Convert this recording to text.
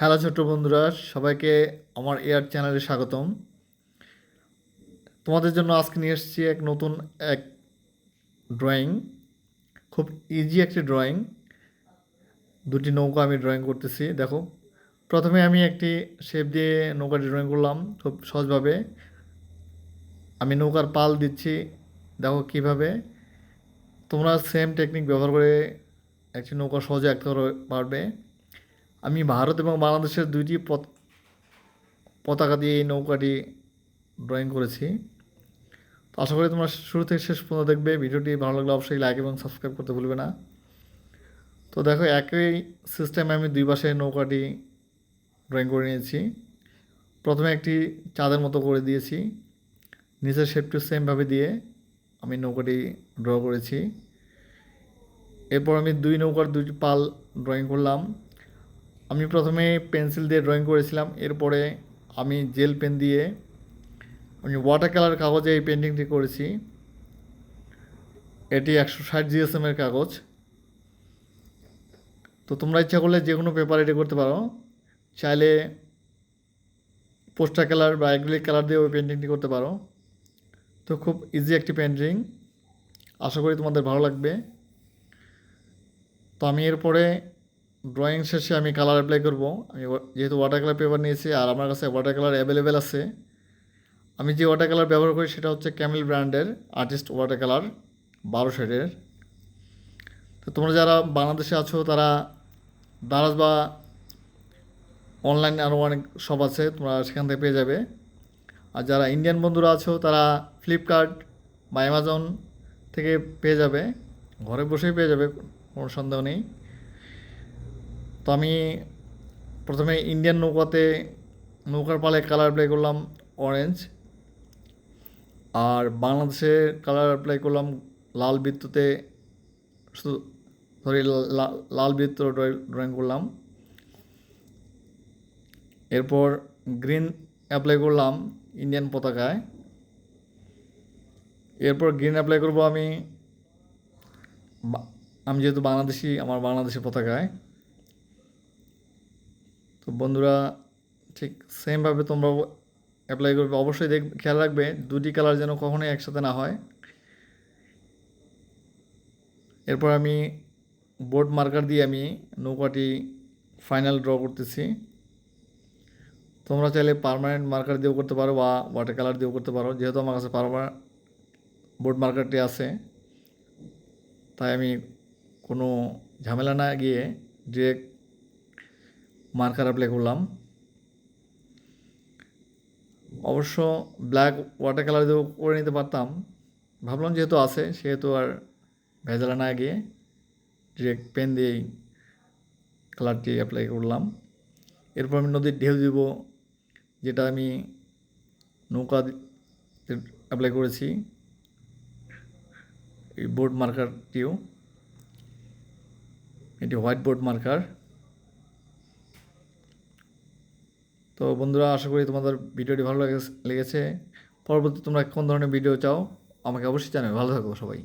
Hello ছোট্ট বন্ধুরা, সবাইকে আমার এয়ার চ্যানেলে স্বাগতম। তোমাদের জন্য আজকে নিয়ে এসেছি এক নতুন এক ড্রয়িং খুব ইজি একটি ড্রয়িং দুটি নৌকা আমি ড্রয়িং করতেছি, দেখো। প্রথমে আমি একটি শেপ দিয়ে নৌকাটি ড্রয়িং করলাম খুব সহজভাবে। আমি নৌকার পাল দিচ্ছি, দেখো কীভাবে। তোমরা সেম টেকনিক ব্যবহার করে একটি নৌকা সহজে আঁকতে পারবে- আমি ভারত এবং বাংলাদেশের দুইটি পত- পতাকা দিয়ে এই নৌকাটি ড্রয়িং করেছি। তো আশা করি তোমরা শুরু থেকে শেষ পর্যন্ত দেখবে। ভিডিওটি ভালো লাগলে অবশ্যই লাইক এবং সাবস্ক্রাইব করতে ভুলবে না। তো দেখো, একই সিস্টেমে আমি দুই পাশে নৌকাটি ড্রয়িং করে নিয়েছি। প্রথমে একটি চাঁদের মতো করে দিয়েছি। নিচের শেপটি সেমভাবে দিয়ে আমি নৌকাটি ড্র করেছি। এরপর আমি দুই নৌকার দুটি পাল ড্রয়িং করলাম। আমি প্রথমে পেন্সিল দিয়ে ড্রয়িং করেছিলাম, এরপরে আমি জেল পেন দিয়ে আমি ওয়াটার কালার কাগজে এই পেন্টিংটি করেছি। এটি একশো ষাট জিএসএম এর কাগজ। তো তোমরা ইচ্ছা করলে যে কোনো পেপার এটি করতে পারো। চাইলে পোস্টার কালার বা অ্যাক্রিলিক কালার দিয়ে ওই পেন্টিংটি করতে পারো। তো খুব ইজি একটি পেন্টিং আশা করি তোমাদের ভালো লাগবে। তো আমি এরপরে ড্রয়িং শেষে আমি কালার অ্যাপ্লাই করব। আমি যেহেতু ওয়াটার কালার পেপার নিয়েছি, আর আমার কাছে ওয়াটার কালার অ্যাভেলেবেল আছে। আমি যে ওয়াটার কালার ব্যবহার করি সেটা হচ্ছে ক্যামেল ব্র্যান্ডের আর্টিস্ট ওয়াটার কালার বারো শেডের তো তোমরা যারা বাংলাদেশে আছো, তারা দারাজ বা অনলাইন আরও অনেক শপ আছে, তোমরা সেখান থেকে পেয়ে যাবে। আর যারা ইন্ডিয়ান বন্ধুরা আছো, তারা ফ্লিপকার্ট বা অ্যামাজন থেকে পেয়ে যাবে। ঘরে বসেই পেয়ে যাবে, কোনো সন্দেহ নেই। তো আমি প্রথমে ইন্ডিয়ান নৌকাতে, নৌকার পালে কালার অ্যাপ্লাই করলাম অরেঞ্জ আর বাংলাদেশে কালার অ্যাপ্লাই করলাম লাল বৃত্ততে, শুধু সরি লাল বৃত্ত ড্রয়িং করলাম। এরপর গ্রিন অ্যাপ্লাই করলাম ইন্ডিয়ান পতাকায়। এরপর গ্রিন অ্যাপ্লাই করব আমি আমি যেহেতু বাংলাদেশি, আমার বাংলাদেশি পতাকায়। তো বন্ধুরা, ঠিক সেমভাবে তোমরা অ্যাপ্লাই করবে। অবশ্যই দেখ, খেয়াল রাখবে, দুটি কালার যেন কখনোই একসাথে না হয়। এরপর আমি বোর্ড মার্কার দিয়ে আমি নৌকাটি ফাইনাল ড্র করতেছি। তোমরা চাইলে পারমানেন্ট মার্কার দিয়েও করতে পারো বা ওয়াটার কালার দিয়েও করতে পারো। যেহেতু আমার কাছে পারমা বোর্ড মার্কারটি আছে। তাই আমি কোনো ঝামেলা না গিয়ে ডিরেক্ট মার্কার অ্যাপ্লাই করলাম। অবশ্য ব্ল্যাক ওয়াটার কালার দিয়েও করে নিতে পারতাম। ভাবলাম যেহেতু আছে, সেহেতু আর ভেজালা না গিয়ে ডিরেক্ট পেন দিয়েই কালারটি অ্যাপ্লাই করলাম। এরপর আমি নদীর ঢেউ দিব, যেটা আমি নৌকা অ্যাপ্লাই করেছি। এই বোর্ড মার্কারটিও এটি হোয়াইট বোর্ড মার্কার তো বন্ধুরা, আশা করি তোমাদের ভিডিওটি ভালো লেগেছে। পরবর্তী তোমরা কোন ধরনের ভিডিও চাও, আমাকে অবশ্যই জানাবে। ভালো থাকো সবাই।